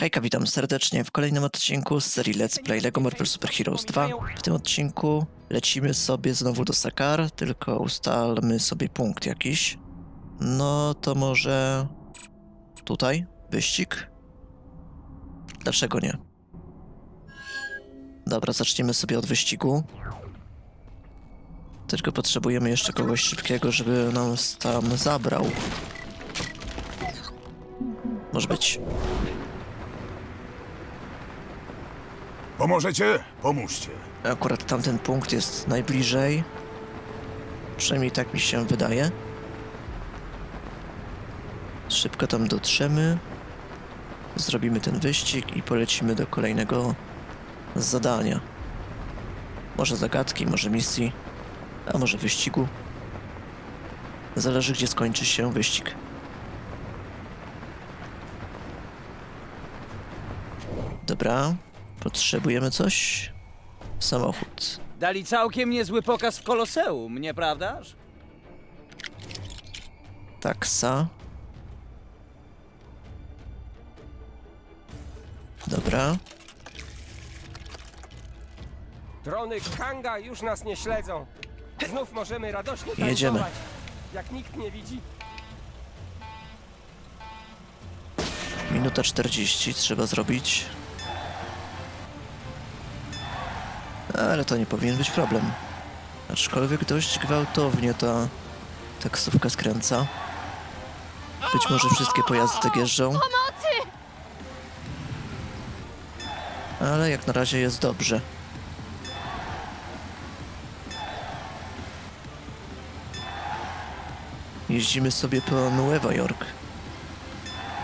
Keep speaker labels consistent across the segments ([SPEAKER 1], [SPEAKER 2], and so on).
[SPEAKER 1] Hejka, witam serdecznie w kolejnym odcinku z serii Let's Play LEGO Marvel Super Heroes 2. W tym odcinku lecimy sobie znowu do Sakar, tylko ustalmy sobie punkt jakiś. No to może tutaj wyścig? Dlaczego nie? Dobra, zaczniemy sobie od wyścigu. Tylko potrzebujemy jeszcze kogoś szybkiego, żeby nam tam zabrał. Może być.
[SPEAKER 2] Pomożecie? Pomóżcie.
[SPEAKER 1] Akurat tamten punkt jest najbliżej. Przynajmniej tak mi się wydaje. Szybko tam dotrzemy. Zrobimy ten wyścig i polecimy do kolejnego zadania. Może zagadki, może misji, a może wyścigu. Zależy, gdzie skończy się wyścig. Dobra, potrzebujemy coś? Samochód.
[SPEAKER 3] Dali całkiem niezły pokaz w Koloseum, nieprawdaż?
[SPEAKER 1] Taksa. Dobra.
[SPEAKER 4] Drony Kanga już nas nie śledzą. Znów możemy radośnie
[SPEAKER 1] Jedziemy.
[SPEAKER 4] tańcować, Jak nikt nie widzi.
[SPEAKER 1] Minuta 40 trzeba zrobić. Ale to nie powinien być problem. Aczkolwiek dość gwałtownie ta taksówka skręca. Być może wszystkie pojazdy tak jeżdżą. Ale jak na razie jest dobrze. Jeździmy sobie po Nueva York.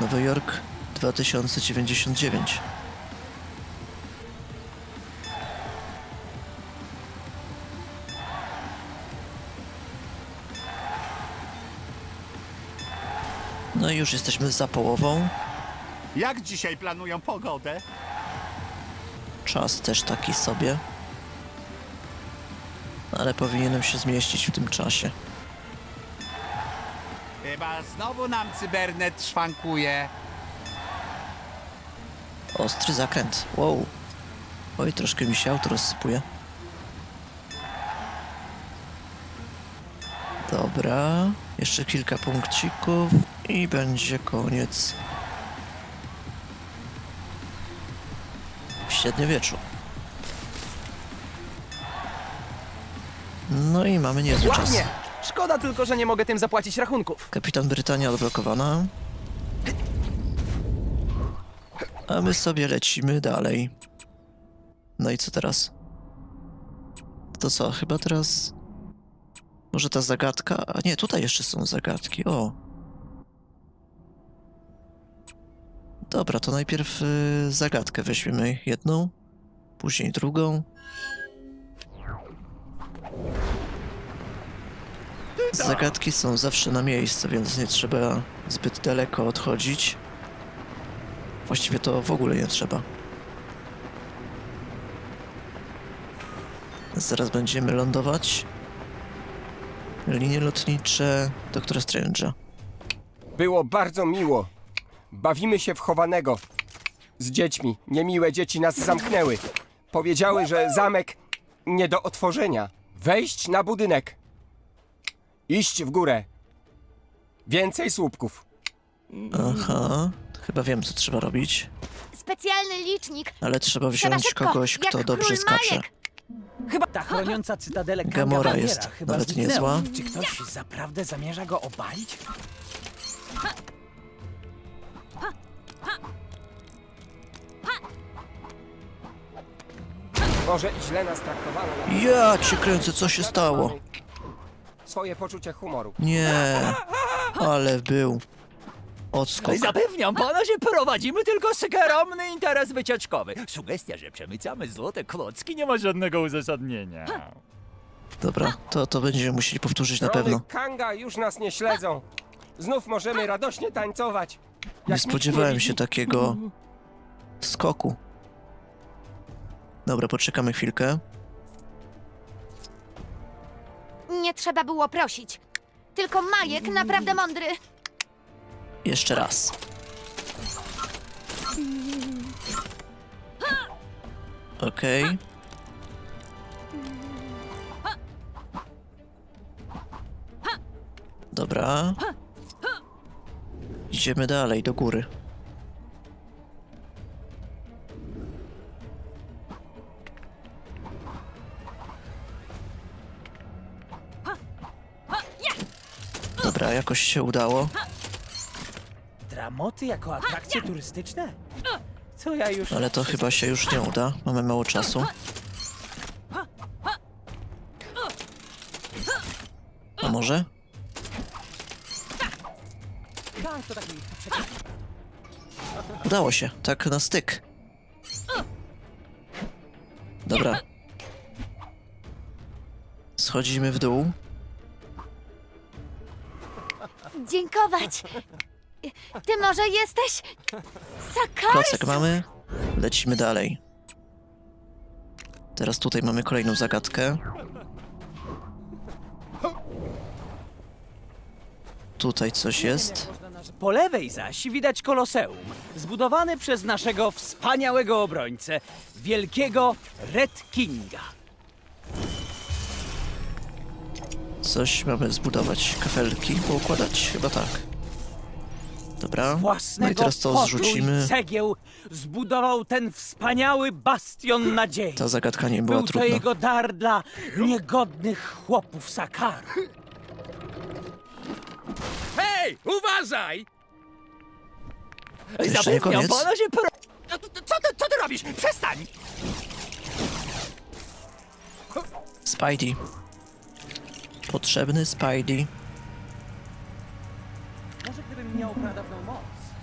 [SPEAKER 1] Nowy Jork 2099. No i już jesteśmy za połową.
[SPEAKER 2] Jak dzisiaj planują pogodę?
[SPEAKER 1] Czas też taki sobie. Ale powinienem się zmieścić w tym czasie.
[SPEAKER 5] Chyba znowu nam cybernet szwankuje.
[SPEAKER 1] Ostry zakręt. Wow. Oj, troszkę mi się auto rozsypuje. Dobra. Jeszcze kilka punkcików i będzie koniec. W średniowieczu. No i mamy niezły czas.
[SPEAKER 4] Ładnie! Szkoda tylko, że nie mogę tym zapłacić rachunków.
[SPEAKER 1] Kapitan Brytania odblokowana. A my sobie lecimy dalej. No i co teraz? To co, chyba teraz... Może ta zagadka? A nie, tutaj jeszcze są zagadki, o. Dobra, to najpierw y, zagadkę weźmiemy jedną, później drugą. Zagadki są zawsze na miejscu, więc nie trzeba zbyt daleko odchodzić. Właściwie to w ogóle nie trzeba. Zaraz będziemy lądować. Linie lotnicze doktora Strange'a.
[SPEAKER 4] Było bardzo miło. Bawimy się w chowanego. Z dziećmi. Niemiłe dzieci nas zamknęły. Powiedziały, że zamek nie do otworzenia. Wejść na budynek. Iść w górę. Więcej słupków.
[SPEAKER 1] Aha, chyba wiem co trzeba robić,
[SPEAKER 6] Specjalny licznik.
[SPEAKER 1] ale trzeba wziąć
[SPEAKER 6] szybko,
[SPEAKER 1] kogoś,
[SPEAKER 6] jak
[SPEAKER 1] kto dobrze
[SPEAKER 6] król
[SPEAKER 1] skacze.
[SPEAKER 6] Majek.
[SPEAKER 3] Chyba ta chroniąca cytadelę
[SPEAKER 1] Gamora
[SPEAKER 3] Kangabaniera
[SPEAKER 1] jest
[SPEAKER 3] chyba
[SPEAKER 1] nawet
[SPEAKER 3] zniknęła.
[SPEAKER 1] niezła.
[SPEAKER 3] Czy ktoś zaprawdę zamierza go obalić?
[SPEAKER 4] Może źle nas traktowano.
[SPEAKER 1] Ja cię kręcę, co się stało?
[SPEAKER 4] Swoje poczucie humoru.
[SPEAKER 1] Nie, ale był odskok.
[SPEAKER 7] Zapewniam pana, że prowadzimy tylko skromny interes wycieczkowy. Sugestia, że przemycamy złote klocki nie ma żadnego uzasadnienia.
[SPEAKER 1] Dobra, to, to będziemy musieli powtórzyć na pewno.
[SPEAKER 4] Kanga już nas nie śledzą. Znów możemy radośnie tańcować.
[SPEAKER 1] Nie
[SPEAKER 4] Jak nikt
[SPEAKER 1] spodziewałem
[SPEAKER 4] widzi.
[SPEAKER 1] się takiego skoku. Dobra, poczekamy chwilkę.
[SPEAKER 6] Nie trzeba było prosić. Tylko Majek naprawdę mądry.
[SPEAKER 1] Jeszcze raz. Okej. Dobra. Idziemy dalej, do góry. Dobra, jakoś się udało.
[SPEAKER 3] Dramoty jako atrakcje turystyczne? Co ja już...
[SPEAKER 1] Ale to chyba się już nie uda. Mamy mało czasu. A może?
[SPEAKER 3] Tak, to.
[SPEAKER 1] Udało się, tak na styk. Dobra. Schodzimy w dół.
[SPEAKER 6] Dziękować. Ty może jesteś...
[SPEAKER 1] Klocek mamy. Lecimy dalej. Teraz tutaj mamy kolejną zagadkę. Tutaj coś jest.
[SPEAKER 3] Po lewej zaś widać koloseum, zbudowane przez naszego wspaniałego obrońcę, wielkiego Red Kinga.
[SPEAKER 1] Coś mamy zbudować. Kafelki poukładać? Chyba tak. Dobra. No i teraz to zrzucimy.
[SPEAKER 3] i cegieł zbudował ten wspaniały bastion nadziei.
[SPEAKER 1] Ta zagadka nie była
[SPEAKER 3] Był to
[SPEAKER 1] trudna.
[SPEAKER 3] jego dar dla niegodnych chłopów Sakaru.
[SPEAKER 8] Hej, uważaj!
[SPEAKER 1] Jeszcze nie koniec?
[SPEAKER 3] pana się pro...
[SPEAKER 7] No, to- to- Co ty, co ty robisz? Przestań!
[SPEAKER 1] Spidey. Potrzebny Spidey.
[SPEAKER 3] Miał pradawną moc,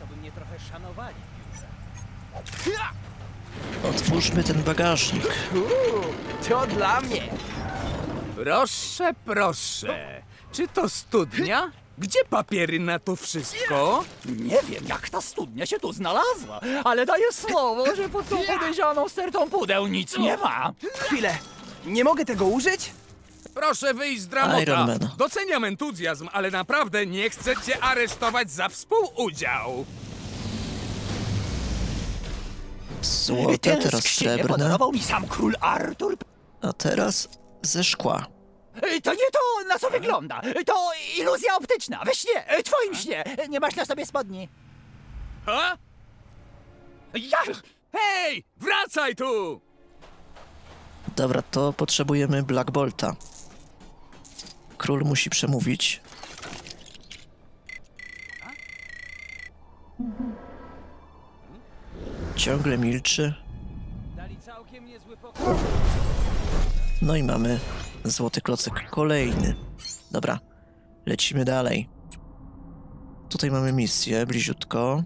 [SPEAKER 3] to by mnie trochę szanowali.
[SPEAKER 1] Otwórzmy ten bagażnik.
[SPEAKER 7] To dla mnie.
[SPEAKER 8] Proszę, proszę. Czy to studnia? Gdzie papiery na to wszystko?
[SPEAKER 7] Nie wiem, jak ta studnia się tu znalazła, ale daję słowo, że pod tą podejrzaną stertą pudeł nic nie ma.
[SPEAKER 9] Chwilę. Nie mogę tego użyć?
[SPEAKER 8] Proszę wyjść z
[SPEAKER 1] Iron
[SPEAKER 8] dramota.
[SPEAKER 1] Man.
[SPEAKER 8] Doceniam entuzjazm, ale naprawdę nie chcę cię aresztować za współudział.
[SPEAKER 1] Złote, teraz
[SPEAKER 7] skrzynię
[SPEAKER 1] srebrne,
[SPEAKER 7] podarował mi sam król Artur.
[SPEAKER 1] a teraz ze szkła.
[SPEAKER 7] To nie to, na co wygląda. To iluzja optyczna. We śnie, twoim śnie. Nie masz na sobie spodni.
[SPEAKER 8] Ha?
[SPEAKER 7] Ja...
[SPEAKER 8] Hej, wracaj tu!
[SPEAKER 1] Dobra, to potrzebujemy Black Bolta. Król musi przemówić. Ciągle milczy. No i mamy złoty klocek kolejny. Dobra, lecimy dalej. Tutaj mamy misję, bliziutko.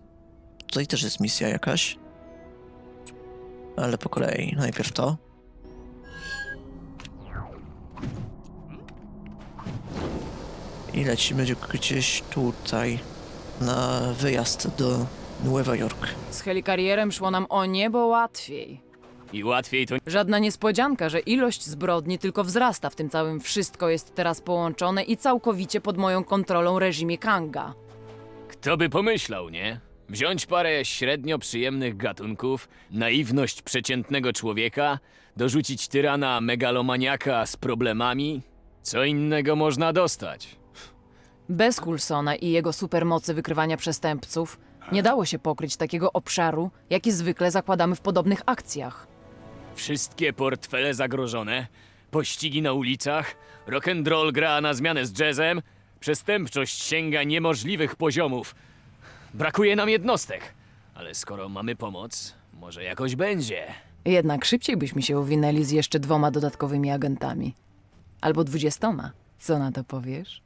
[SPEAKER 1] Tutaj też jest misja jakaś. Ale po kolei. Najpierw to. I lecimy gdzieś tutaj. Na wyjazd do Nueva York.
[SPEAKER 10] Z helikarierem szło nam o niebo łatwiej.
[SPEAKER 3] I łatwiej to...
[SPEAKER 10] Żadna niespodzianka, że ilość zbrodni tylko wzrasta w tym całym wszystko jest teraz połączone i całkowicie pod moją kontrolą reżimie Kanga.
[SPEAKER 11] Kto by pomyślał, nie? Wziąć parę średnio przyjemnych gatunków, naiwność przeciętnego człowieka, dorzucić tyrana megalomaniaka z problemami? Co innego można dostać?
[SPEAKER 10] Bez Coulsona i jego supermocy wykrywania przestępców nie dało się pokryć takiego obszaru, jaki zwykle zakładamy w podobnych akcjach.
[SPEAKER 11] Wszystkie portfele zagrożone, pościgi na ulicach, rock'n'roll gra na zmianę z jazzem, przestępczość sięga niemożliwych poziomów. Brakuje nam jednostek, ale skoro mamy pomoc, może jakoś będzie.
[SPEAKER 10] Jednak szybciej byśmy się uwinęli z jeszcze dwoma dodatkowymi agentami. Albo dwudziestoma. Co na to powiesz?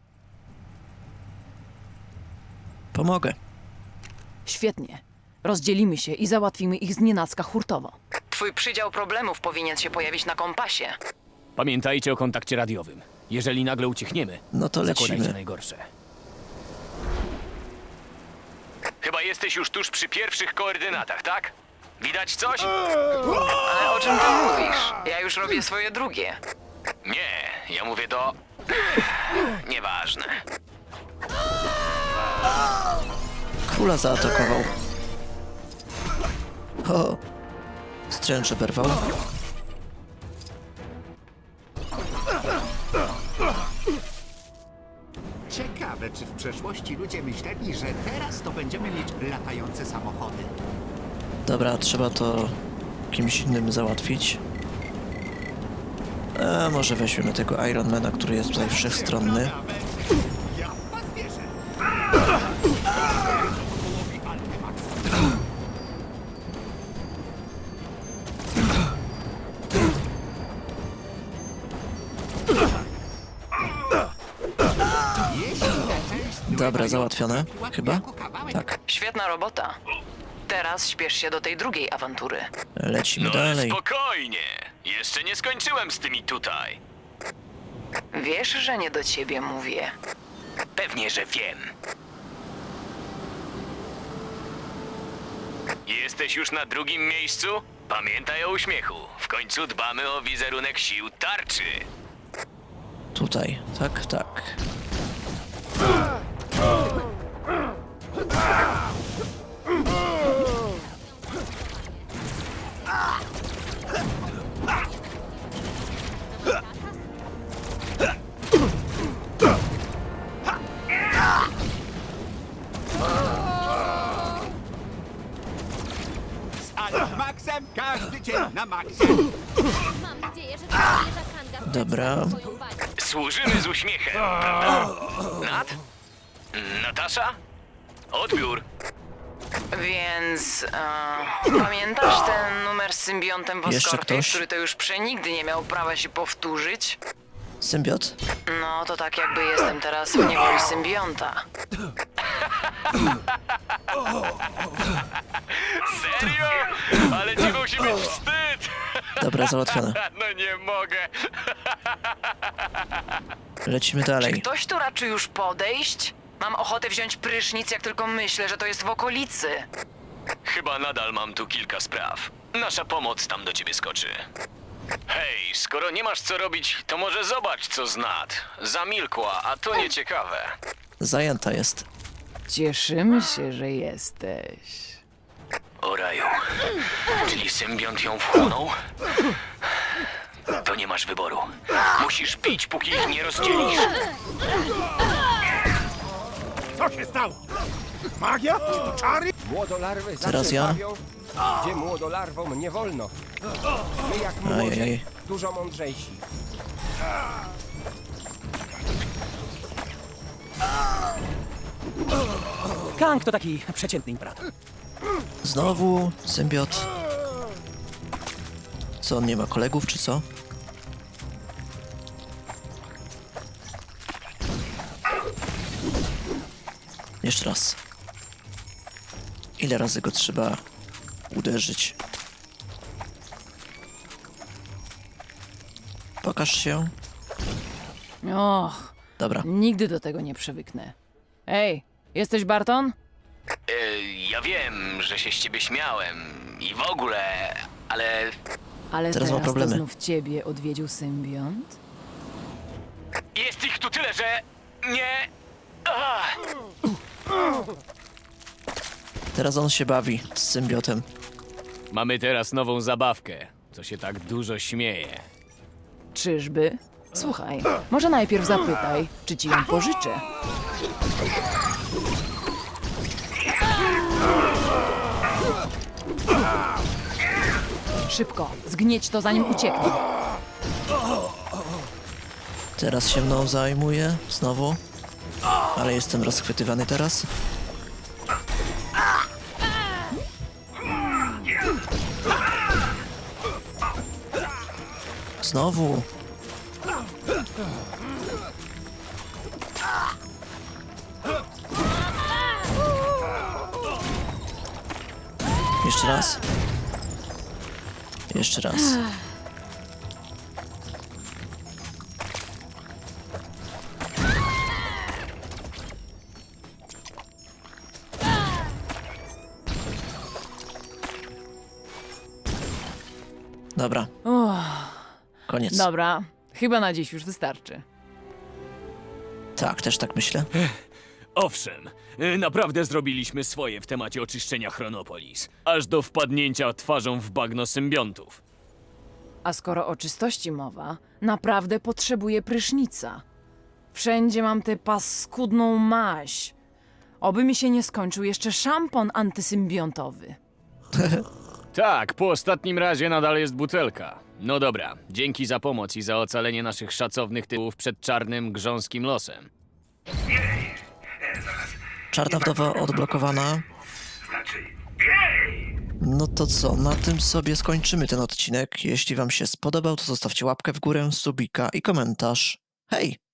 [SPEAKER 1] Pomogę.
[SPEAKER 10] Świetnie. Rozdzielimy się i załatwimy ich z nienacka hurtowo. Twój przydział problemów powinien się pojawić na kompasie.
[SPEAKER 11] Pamiętajcie o kontakcie radiowym. Jeżeli nagle uciechniemy,
[SPEAKER 1] No to
[SPEAKER 11] zakładajcie
[SPEAKER 1] lecimy.
[SPEAKER 11] najgorsze. Chyba jesteś już tuż przy pierwszych koordynatach, tak? Widać coś?
[SPEAKER 10] Ale o czym ty mówisz? Ja już robię swoje drugie.
[SPEAKER 11] Nie, ja mówię do... Nieważne.
[SPEAKER 1] Króla zaatakował. O! Strange oberwał.
[SPEAKER 2] Ciekawe, czy w przeszłości ludzie myśleli, że teraz to będziemy mieć latające samochody.
[SPEAKER 1] Dobra, trzeba to kimś innym załatwić. A może weźmiemy tego Ironmana, który jest tutaj wszechstronny. Dobra, załatwione. Chyba? Tak.
[SPEAKER 10] Świetna robota. Teraz śpiesz się do tej drugiej awantury.
[SPEAKER 1] Lecimy
[SPEAKER 11] No ale
[SPEAKER 1] dalej.
[SPEAKER 11] spokojnie. Jeszcze nie skończyłem z tymi tutaj.
[SPEAKER 10] Wiesz, że nie do ciebie mówię.
[SPEAKER 11] Pewnie, że wiem. Jesteś już na drugim miejscu? Pamiętaj o uśmiechu. W końcu dbamy o wizerunek sił tarczy.
[SPEAKER 1] Tutaj. Tak, tak.
[SPEAKER 2] Z Maxem każdy dzień na maksie.
[SPEAKER 6] Mam nadzieję, że zamierza Kanga
[SPEAKER 1] Dobra.
[SPEAKER 6] swoją wagę.
[SPEAKER 11] Służymy z uśmiechem? Nat? Natasza? Odbiór.
[SPEAKER 10] Więc e, pamiętasz ten numer z symbiontem w
[SPEAKER 1] Jeszcze
[SPEAKER 10] Oscorpie,
[SPEAKER 1] ktoś?
[SPEAKER 10] który to już przenigdy nie miał prawa się powtórzyć?
[SPEAKER 1] Symbiot?
[SPEAKER 10] No to tak jakby jestem teraz w niewoli symbionta.
[SPEAKER 11] Serio? Ale ci musi być wstyd!
[SPEAKER 1] Dobra, załatwione.
[SPEAKER 11] No nie mogę.
[SPEAKER 1] Lecimy dalej.
[SPEAKER 10] Ktoś tu raczy już podejść? Mam ochotę wziąć prysznic, jak tylko myślę, że to jest w okolicy.
[SPEAKER 11] Chyba nadal mam tu kilka spraw. Nasza pomoc tam do ciebie skoczy. Hej, skoro nie masz co robić, to może zobacz co z Nat. Zamilkła, a to nieciekawe.
[SPEAKER 1] Zajęta jest.
[SPEAKER 10] Cieszymy się, że jesteś.
[SPEAKER 11] O raju. Czyli symbiont ją wchłonął? To nie masz wyboru. Musisz pić, póki ich nie rozdzielisz.
[SPEAKER 2] Co się stało? Magia? Czary?
[SPEAKER 4] Młodolarwy
[SPEAKER 1] Teraz ja?
[SPEAKER 4] bawią, gdzie młodolarwom nie wolno. My jak młodzi,
[SPEAKER 1] Ajajaj.
[SPEAKER 4] dużo mądrzejsi.
[SPEAKER 3] Kang to taki przeciętny imperator.
[SPEAKER 1] Znowu symbiot. Co, on nie ma kolegów, czy co? Jeszcze raz. Ile razy go trzeba uderzyć? Pokaż się.
[SPEAKER 10] Och,
[SPEAKER 1] Dobra.
[SPEAKER 10] nigdy do tego nie przywyknę. Ej, jesteś Barton?
[SPEAKER 11] E, ja wiem, że się z ciebie śmiałem i w ogóle, ale
[SPEAKER 10] Ale
[SPEAKER 1] Teraz
[SPEAKER 10] teraz,
[SPEAKER 1] mam problemy.
[SPEAKER 10] to znów ciebie odwiedził symbiont?
[SPEAKER 11] jest ich tu tyle, że nie... Ach.
[SPEAKER 1] Teraz on się bawi z symbiotem.
[SPEAKER 11] Mamy teraz nową zabawkę, co się tak dużo śmieje.
[SPEAKER 10] Czyżby? Słuchaj, może najpierw zapytaj, czy ci ją pożyczę. Szybko, zgnieć to zanim ucieknie.
[SPEAKER 1] Teraz się mną zajmuje. Znowu. Ale jestem rozchwytywany teraz. Znowu. Jeszcze raz. Jeszcze raz. Dobra. Koniec.
[SPEAKER 10] Dobra, chyba na dziś już wystarczy.
[SPEAKER 1] Tak, też tak myślę.
[SPEAKER 11] Owszem, y, naprawdę zrobiliśmy swoje w temacie oczyszczenia Chronopolis. Aż do wpadnięcia twarzą w bagno symbiontów.
[SPEAKER 10] A skoro o czystości mowa, naprawdę potrzebuję prysznica. Wszędzie mam tę paskudną maź. Oby mi się nie skończył jeszcze szampon antysymbiontowy.
[SPEAKER 11] Tak, po ostatnim razie nadal jest butelka. No dobra, dzięki za pomoc i za ocalenie naszych szacownych tyłów przed czarnym, grząskim losem.
[SPEAKER 1] Czarna wdowa odblokowana. No to co, na tym sobie skończymy ten odcinek. Jeśli wam się spodobał, to zostawcie łapkę w górę, subika i komentarz. Hej!